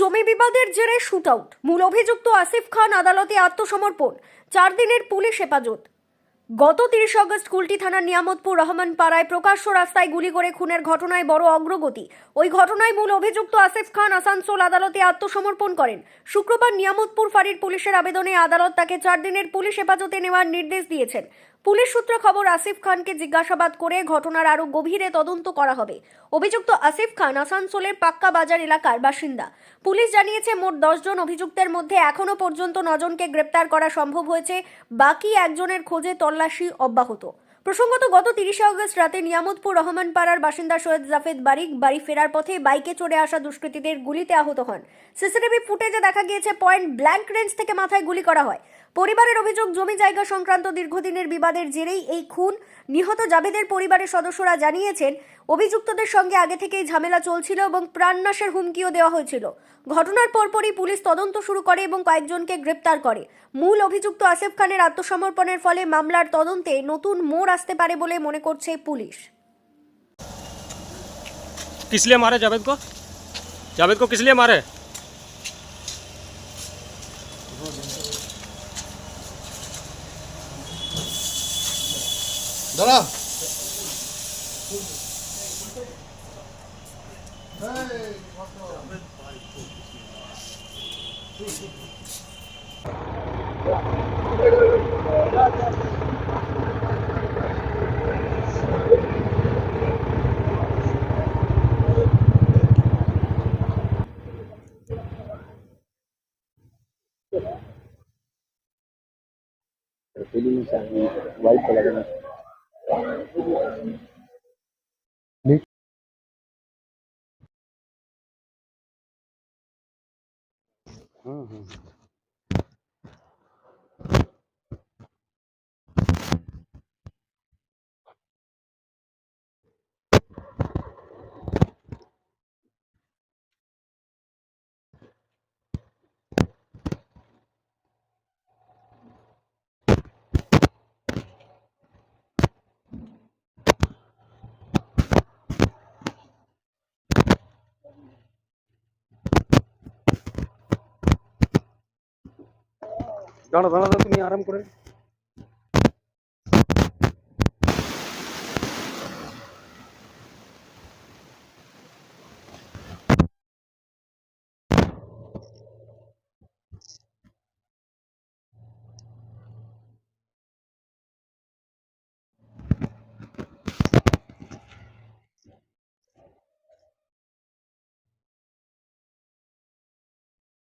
জমি বিবাদের জেরে শুট আউট মূল অভিযুক্ত আসিফ খান আদালতে আত্মসমর্পণ। চার দিনের পুলিশ হেফাজত। গত তিরিশ অগস্ট কুলটি থানার নিয়ামতপুর রহমান পাড়ায় প্রকাশ্য রাস্তায় গুলি করে খুনের ঘটনায় বড় অগ্রগতি। ওই ঘটনায় মূল অভিযুক্ত আসিফ খান আসানসোল আদালতে আত্মসমর্পণ করেন। শুক্রবার নিয়ামতপুর ফাঁড়ির পুলিশের আবেদনে আদালত তাকে চার দিনের পুলিশ হেফাজতে নেওয়ার নির্দেশ দিয়েছেন। পুলিশ সূত্রে খবর, আসিফ খানকে জিজ্ঞাসাবাদ করে ঘটনার আরও গভীরে তদন্ত করা হবে। অভিযুক্ত আসিফ খান আসানসোলের পাক্কা বাজার এলাকার বাসিন্দা। পুলিশ জানিয়েছে, মোট দশজন অভিযুক্তের মধ্যে এখনও পর্যন্ত নজনকে গ্রেপ্তার করা সম্ভব হয়েছে। বাকি একজনের খোঁজে তল্লাশি অব্যাহত। প্রসঙ্গত, গত তিরিশে আগস্ট রাতে নিয়ামতপুর রহমান পাড়ার বাসিন্দা সৈয়দ জাফেদ বারিক বাড়ি ফেরার পথে বাইকে চড়ে আসা দুষ্কৃতীদের গুলিতে আহত হন। সিসিটিভি ফুটেজে দেখা গিয়েছে, পয়েন্ট ব্ল্যাঙ্ক রেঞ্জ থেকে মাথায় গুলি করা হয়। পরিবারের অভিযোগ জমি জায়গা সংক্রান্ত দীর্ঘদিনের বিবাদের জেরেই এই খুন নিহত জাভেদের পরিবারের সদস্যরা জানিয়েছেন অভিযুক্তদের সঙ্গে আগে থেকেই ঝামেলা চলছিল এবং প্রাণনাশের হুমকিও দেওয়া হয়েছিল ঘটনার পরপরই পুলিশ তদন্ত শুরু করে এবং কয়েকজনকে গ্রেপ্তার করে মূল অভিযুক্ত আসিফ খানের আত্মসমর্পণের ফলে মামলার তদন্তে নতুন মোড় আসতে পারে বলে মনে করছে পুলিশ किस लिए मारे जावेद को जावेद को किस लिए मारे ধরো Feeling white color. હમ હમ দাঁড়া দাঁড়া, তুমি আরাম করে।